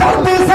তার পেয়েছে